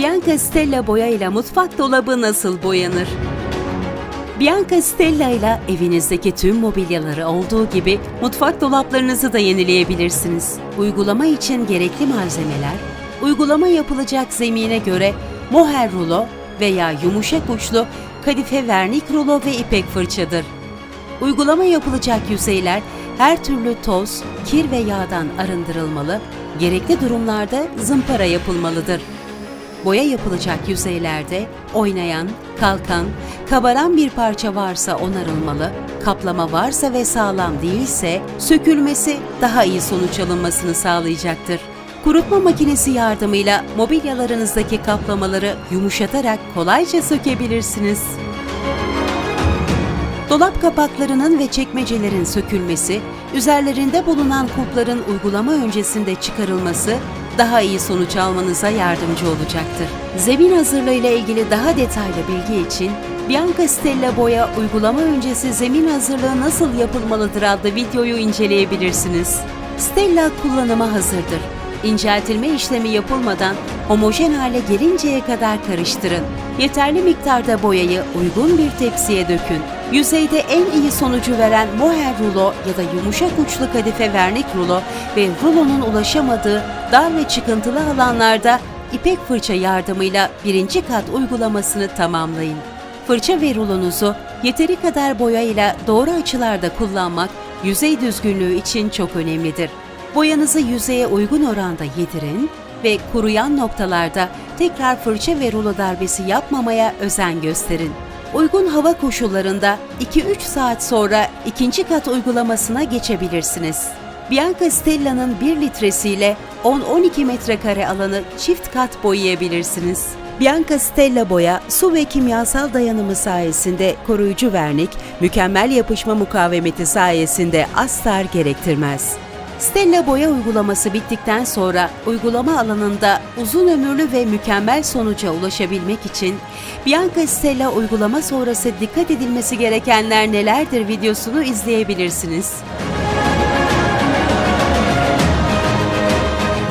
Bianca Stella boya ile mutfak dolabı nasıl boyanır? Bianca Stella ile evinizdeki tüm mobilyaları olduğu gibi mutfak dolaplarınızı da yenileyebilirsiniz. Uygulama için gerekli malzemeler, uygulama yapılacak zemine göre moher rulo veya yumuşak uçlu kadife vernik rulo ve ipek fırçadır. Uygulama yapılacak yüzeyler her türlü toz, kir ve yağdan arındırılmalı, gerekli durumlarda zımpara yapılmalıdır. Boya yapılacak yüzeylerde oynayan, kalkan, kabaran bir parça varsa onarılmalı, kaplama varsa ve sağlam değilse sökülmesi daha iyi sonuç alınmasını sağlayacaktır. Kurutma makinesi yardımıyla mobilyalarınızdaki kaplamaları yumuşatarak kolayca sökebilirsiniz. Dolap kapaklarının ve çekmecelerin sökülmesi, üzerlerinde bulunan kulpların uygulama öncesinde çıkarılması daha iyi sonuç almanıza yardımcı olacaktır. Zemin hazırlığı ile ilgili daha detaylı bilgi için Bianca Stella Boya uygulama öncesi zemin hazırlığı nasıl yapılmalıdır adlı videoyu inceleyebilirsiniz. Stella kullanıma hazırdır. İnceltilme işlemi yapılmadan homojen hale gelinceye kadar karıştırın. Yeterli miktarda boyayı uygun bir tepsiye dökün. Yüzeyde en iyi sonucu veren moher rulo ya da yumuşak uçlu kadife vernik rulo ve rulonun ulaşamadığı dar ve çıkıntılı alanlarda ipek fırça yardımıyla birinci kat uygulamasını tamamlayın. Fırça ve rulonuzu yeteri kadar boyayla doğru açılarda kullanmak yüzey düzgünlüğü için çok önemlidir. Boyanızı yüzeye uygun oranda yedirin ve kuruyan noktalarda tekrar fırça ve rulo darbesi yapmamaya özen gösterin. Uygun hava koşullarında 2-3 saat sonra ikinci kat uygulamasına geçebilirsiniz. Bianca Stella'nın 1 litresiyle 10-12 metrekare alanı çift kat boyayabilirsiniz. Bianca Stella boya su ve kimyasal dayanımı sayesinde koruyucu vernik, mükemmel yapışma mukavemeti sayesinde astar gerektirmez. Stella boya uygulaması bittikten sonra uygulama alanında uzun ömürlü ve mükemmel sonuca ulaşabilmek için Bianca Stella uygulama sonrası dikkat edilmesi gerekenler nelerdir videosunu izleyebilirsiniz.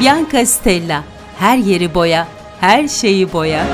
Bianca Stella her yeri boya, her şeyi boya.